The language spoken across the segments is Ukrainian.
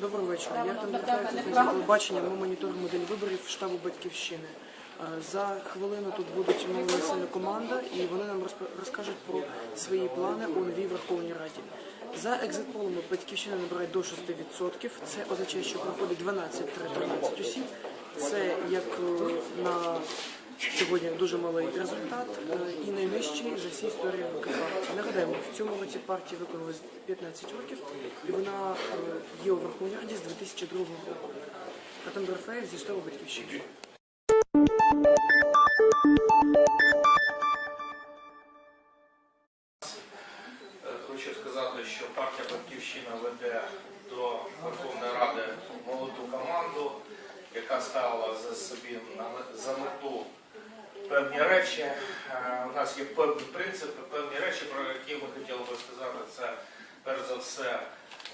Доброго вечора. Я там не телебачення. Ми моніторимо день виборів штабу Батьківщини. Е, За хвилину тут будуть молодцями команда, і вони нам розкажуть про свої плани у новій Верховній Раді. За екзитполами Батьківщина набирає до 6%. Це означає, що проходить 12-13 осіб. Це як е, на сьогодні дуже малий результат е, і найнижчий за всі історії партії. Нагадаємо, в цьому році партії виконалось 15 років, і вона е, є у Верховній Раді з 2002 року. Артем Дорофеєв зі штабу Батьківщини. Е, Хочу сказати, що партія Батьківщина веде до Верховної Ради молоду команду, яка ставила за собі за мету певні речі. Е, У нас є певні принципи, певні речі, про які ми хотіли би сказати. Це перш за все,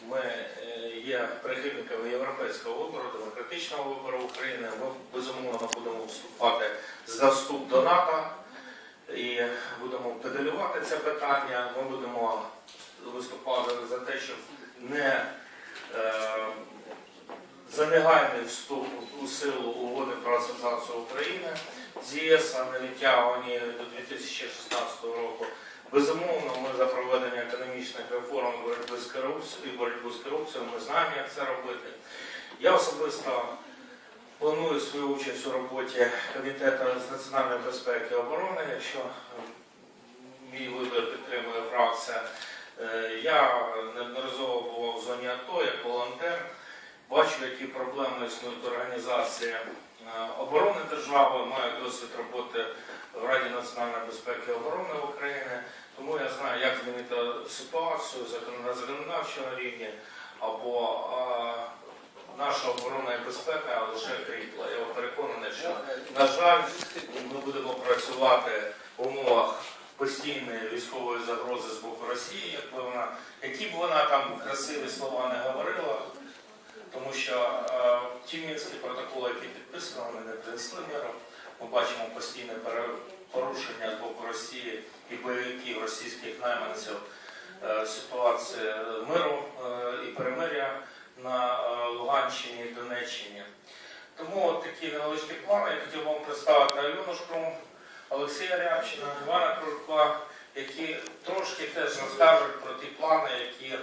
ми е, є прихильниками європейського вибору, демократичного вибору України. Ми безумовно будемо вступати за вступ до НАТО і будемо педалювати це питання. Ми будемо виступати за те, щоб не е, за негайний вступ у силу угоди про асоціацію України з ЄС, а не відтягувані до 2016 року. Безумовно, ми за проведення економічних реформ боротьби з корупцією і боротьбу з корупцією. Ми знаємо, як це робити. Я особисто планую свою участь у роботі комітету з національної безпеки і оборони, якщо мій вибір підтримує фракція. Е, Я неодноразово був в зоні АТО як волонтер. Бачу, які проблеми існують організації е, оборони держави, маю досвід роботи в Раді національної безпеки і оборони України. Тому я знаю, як змінити ситуацію на законодавчому рівні або е, наша оборона і безпека лише кріпла. Я переконаний, що на жаль, ми будемо працювати в умовах постійної військової загрози з боку Росії, як би вона, які б вона там красиві слова не говорила, тому що е, ті мінські протоколи, які підписані, вони не принесли миру. Ми бачимо постійне порушення з боку Росії і бойовиків російських найманців е, ситуації миру е, і перемиря на Луганщині і Донеччині. Тому от такі невеличкі плани. Я хотів вам представити Альону Шкрум, Олексія Рябчина, Івана Кружка, які трошки теж розкажуть про ті плани, які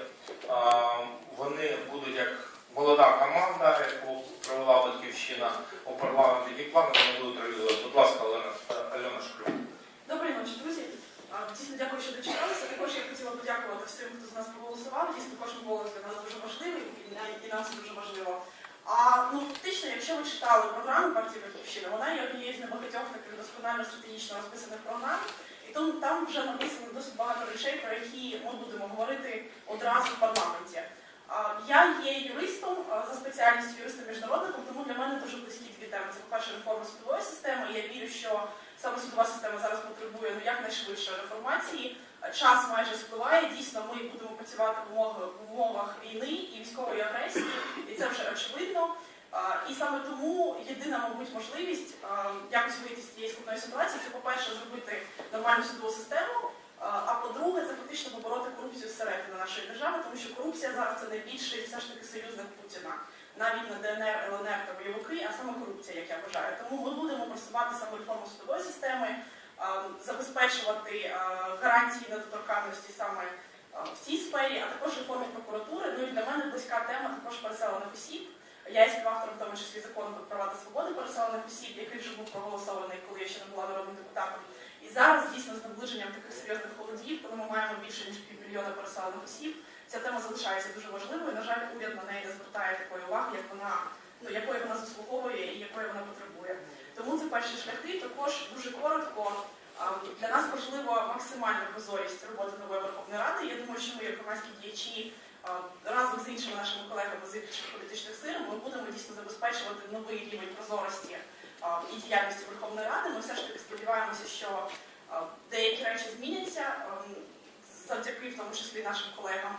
а, вони будуть як молода команда, яку провела Батьківщина у парламенті, які плани вони будуть реалізовувати. Будь ласка, Олена, Альона Шкрум. Доброї ночі, друзі. Дійсно дякую, що дочекалися. Також я хотіла подякувати всім, хто з нас проголосував. Дійсно, кожен голос для нас дуже важливий і- нам це дуже важливо. А ну фактично, якщо ви читали програму партії Батьківщина, вона є однією з небагатьох таких досконально стратегічно розписаних програм. І тому там вже написано досить багато речей, про які ми будемо говорити одразу в парламенті. Я є юристом за спеціальністю юриста міжнародником, тому для мене дуже близькі дві теми. Це по-перше, реформа судової системи. Я вірю, що саме судова система зараз потребує ну якнайшвидше реформації. Час майже спливає. Дійсно, ми будемо працювати в умовах, війни і військової агресії, і це вже очевидно. І саме тому єдина, мабуть, можливість якось вийти з цієї складної ситуації це, по-перше, зробити нормальну судову систему. А по-друге, це фактично побороти корупцію зсередини нашої держави, тому що корупція зараз це найбільший все ж таки союзник Путіна, навіть на ДНР, ЛНР та бойовики, а саме корупція, як я вважаю. Тому ми будемо просувати саме реформу судової системи, забезпечувати гарантії недоторканності саме в цій сфері, а також реформу прокуратури. Ну і для мене близька тема також переселених осіб. Я є співавтором в тому числі закону про права та свободи переселених осіб, який вже був проголосований, коли я ще не була народним депутатом. І зараз дійсно з наближенням таких серйозних холодів, коли ми маємо більше ніж півмільйона переселених осіб, ця тема залишається дуже важливою. На жаль, уряд на неї не звертає такої уваги, як вона ну якої вона заслуговує і якої вона потребує. Тому це перші шляхи. Також дуже коротко. Для нас важлива максимальна прозорість роботи нової Верховної Ради. Я думаю, що ми, як громадські діячі, разом з іншими нашими колегами з інших політичних сил, ми будемо дійсно забезпечувати новий рівень прозорості і діяльності Верховної Ради. Ми все ж таки сподіваємося, що деякі речі зміняться ем, завдяки в тому числі нашим колегам.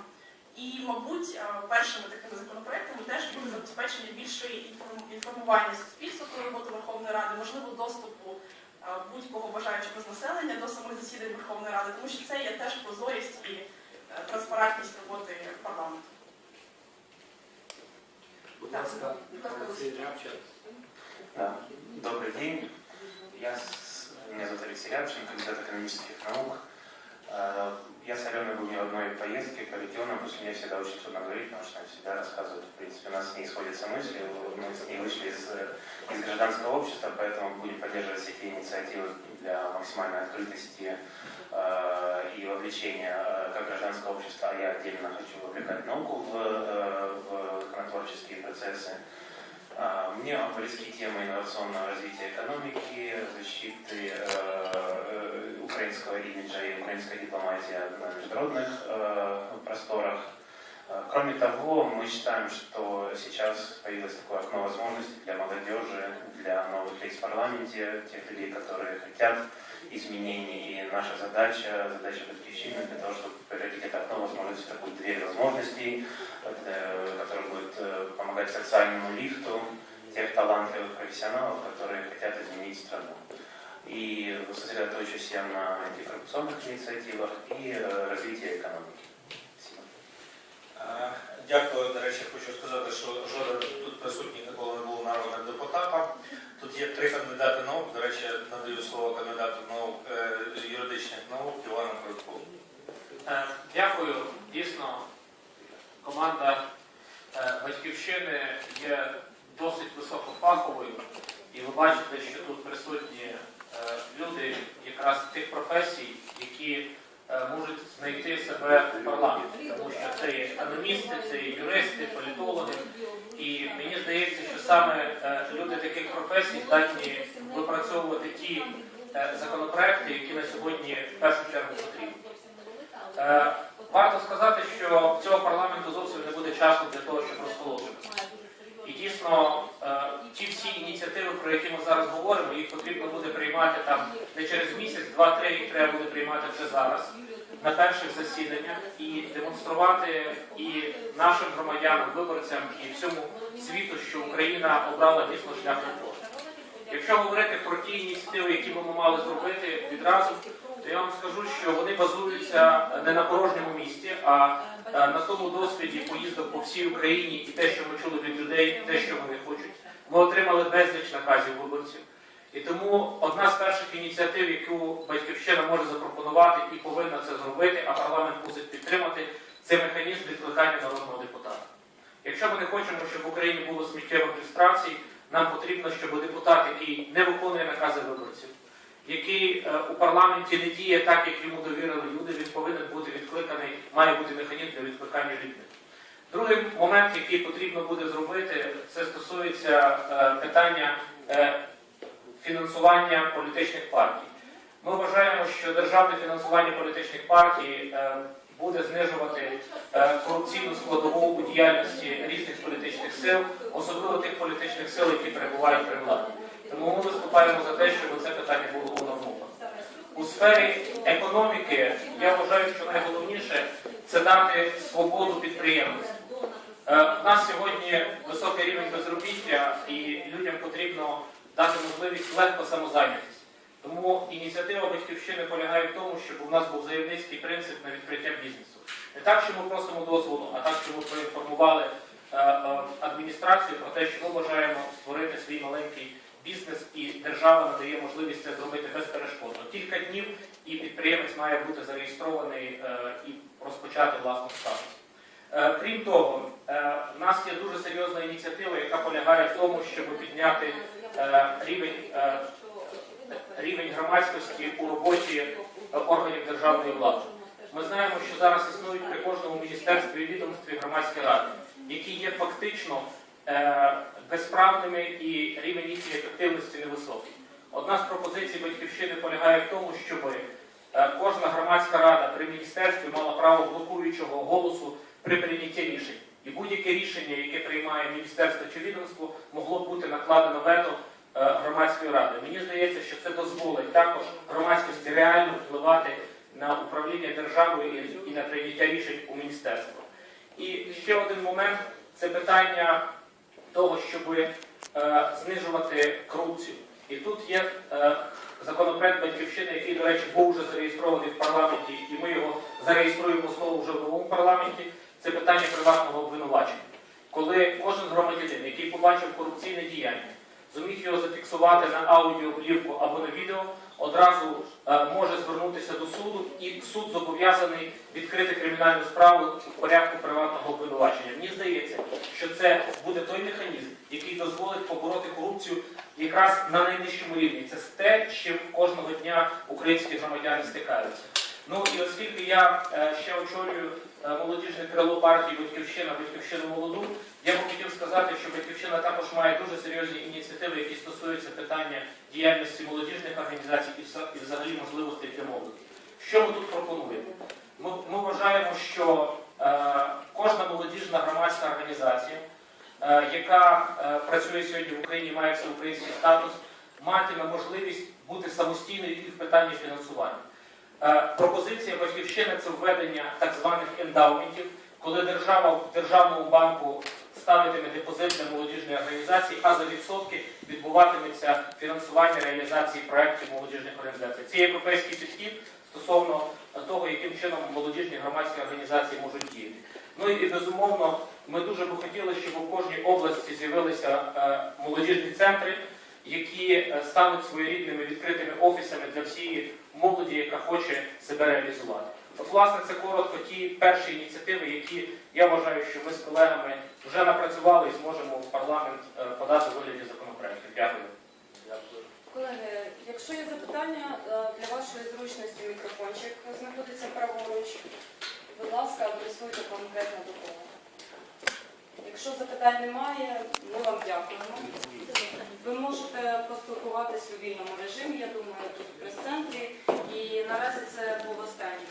І, мабуть, а, першими такими законопроектами теж буде забезпечення більшої інформ- інформування суспільства про роботу Верховної Ради, можливо, доступу а, будь-кого бажаючого з населення до самих засідань Верховної Ради, тому що це є теж прозорість і е, транспарентність роботи парламенту. ласка, Олексій Рябчин. Да. Добрый день. Я с... Меня зовут Алексей Рябчин, кандидат экономических наук. Э, Я не одной поездке по регионам, потому что мне всегда очень трудно говорить, потому что всегда рассказывает. В принципе, у нас с ней сходятся мысли, мы с ней вышли из, из гражданского общества, поэтому будем поддерживать все те инициативы для максимальной открытости э, и вовлечения э, как гражданского общества, а я отдельно хочу вовлекать науку в, э, в законотворческие процессы. А, Мне близки темы инновационного развития экономики, защиты э, э, украинского имиджа и украинской дипломатии на международных э, просторах. Э, Кроме того, мы считаем, что сейчас появилось такое окно возможностей для молодежи, для новых лиц в парламенте, тех людей, которые хотят изменений. И наша задача, задача Батькивщины для того, чтобы превратить это окно возможностей в такую дверь возможностей, э, помогать социальному лифту тех талантливых профессионалов, которые хотят изменить страну. И сосредоточусь я на антикоррупционных инициативах и э, развитии экономики. Спасибо. Е, Дякую. До речі, хочу сказати, що жоден тут присутній ніколи не був народним депутатом. Тут є три кандидати наук. До речі, надаю слово кандидату наук е, юридичних наук Івану Крутку. Е, Дякую. Дійсно, команда е, Батьківщини є досить високофаховою, і ви бачите, що тут присутні е, люди якраз тих професій, які е, можуть знайти себе в парламенті, тому що це є економісти, це є юристи, політологи. І мені здається, що саме е, люди таких професій здатні випрацьовувати ті е, законопроекти, які на сьогодні в першу чергу потрібні. Варто сказати, що цього парламенту зовсім не буде часу для того, щоб розголошувати. І дійсно, е, ті всі ініціативи, про які ми зараз говоримо, їх потрібно буде приймати там не через місяць, два-три, їх треба буде приймати вже зараз, на перших засіданнях, і демонструвати і нашим громадянам, виборцям, і всьому світу, що Україна обрала дійсно шлях реформ. Якщо говорити про ті ініціативи, які ми мали зробити відразу, то я вам скажу, що вони базуються не на порожньому місці, а е, на тому досвіді поїздок по всій Україні і те, що ми чули від людей, те, що вони хочуть. Ми отримали безліч наказів виборців. І тому одна з перших ініціатив, яку батьківщина може запропонувати і повинна це зробити, а парламент мусить підтримати, це механізм відкликання народного депутата. Якщо ми не хочемо, щоб в Україні було сміттєвих люстрацій, нам потрібно, щоб депутат, який не виконує накази виборців, який е, у парламенті не діє так, як йому довірили люди, він повинен бути відкликаний, має бути механізм для відкликання людьми. Другий момент, який потрібно буде зробити, це стосується е, питання е, фінансування політичних партій. Ми вважаємо, що державне фінансування політичних партій буде знижувати корупційну складову у діяльності різних політичних сил, особливо тих політичних сил, які перебувають при владі. Тому ми виступаємо за те, щоб це питання було унормовано. У сфері економіки я вважаю, що найголовніше це дати свободу підприємництву. Е, У нас сьогодні високий рівень безробіття, і людям потрібно дати можливість легко самозайнятися. Тому ініціатива батьківщини полягає в тому, щоб у нас був заявницький принцип на відкриття бізнесу. Не так, що ми просимо дозволу, а так, що ми проінформували е, е, адміністрацію про те, що ми бажаємо створити свій маленький бізнес, і держава надає можливість це зробити безперешкодно. Кілька днів і підприємець має бути зареєстрований е, і розпочати власну статус. Е, Крім того, е, в нас є дуже серйозна ініціатива, яка полягає в тому, щоб підняти рівень, рівень громадськості у роботі органів державної влади. Ми знаємо, що зараз існують при кожному міністерстві і відомстві громадські ради, які є фактично безправними і рівень їхньої ефективності невисокий. Одна з пропозицій батьківщини полягає в тому, щоб е, кожна громадська рада при міністерстві мала право блокуючого голосу при прийнятті рішень. І будь-яке рішення, яке приймає міністерство чи відомство, могло бути накладено вето е, громадської ради. Мені здається, що це дозволить також громадськості реально впливати на управління державою і- і на прийняття рішень у міністерство. І ще один момент це питання того, щоб е, знижувати корупцію. І тут є е, законопроект Батьківщини, який, до речі, був вже зареєстрований в парламенті, і ми його зареєструємо знову вже в новому парламенті. Це питання приватного обвинувачення. Коли кожен громадянин, який побачив корупційне діяння, зуміг його зафіксувати на аудіоплівку або на відео одразу е, може звернутися до суду, і суд зобов'язаний відкрити кримінальну справу в порядку приватного обвинувачення. Мені здається, що це буде той механізм, який дозволить побороти корупцію якраз на найнижчому рівні. Це те, з чим кожного дня українські громадяни стикаються. Ну і оскільки я е, ще очолюю е, молодіжне крило партії Батьківщина, Батьківщину молоду, я б хотів сказати, що Батьківщина також має дуже серйозні ініціативи, які стосуються питання діяльності молодіжних організацій і взагалі можливостей для молоді. Що ми тут пропонуємо? Ми, вважаємо, що е, кожна молодіжна громадська організація, яка працює сьогодні в Україні, має всеукраїнський статус, матиме можливість бути самостійною і в питанні фінансування. Е, Пропозиція батьківщини це введення так званих ендаументів, коли держава в державному банку ставитиме депозит для молодіжної організації, а за відсотки відбуватиметься фінансування реалізації проєктів молодіжних організацій. Це європейський підхід стосовно того, яким чином молодіжні громадські організації можуть діяти. Ну і безумовно, ми дуже би хотіли, щоб у кожній області з'явилися е, молодіжні центри, які е, стануть своєрідними відкритими офісами для всієї молоді, яка хоче себе реалізувати. От, власне, це коротко ті перші ініціативи, які я вважаю, що ми з колегами вже напрацювали і зможемо в парламент е, подати вигляді законопроектів. Дякую. Колеги, якщо є запитання, е, для вашої зручності мікрофончик знаходиться праворуч. Будь ласка, адресуйте конкретно до кого. Якщо запитань немає, ми вам дякуємо. Ви можете поспілкуватись у вільному режимі, я думаю, тут в прес-центрі. І наразі це був останній.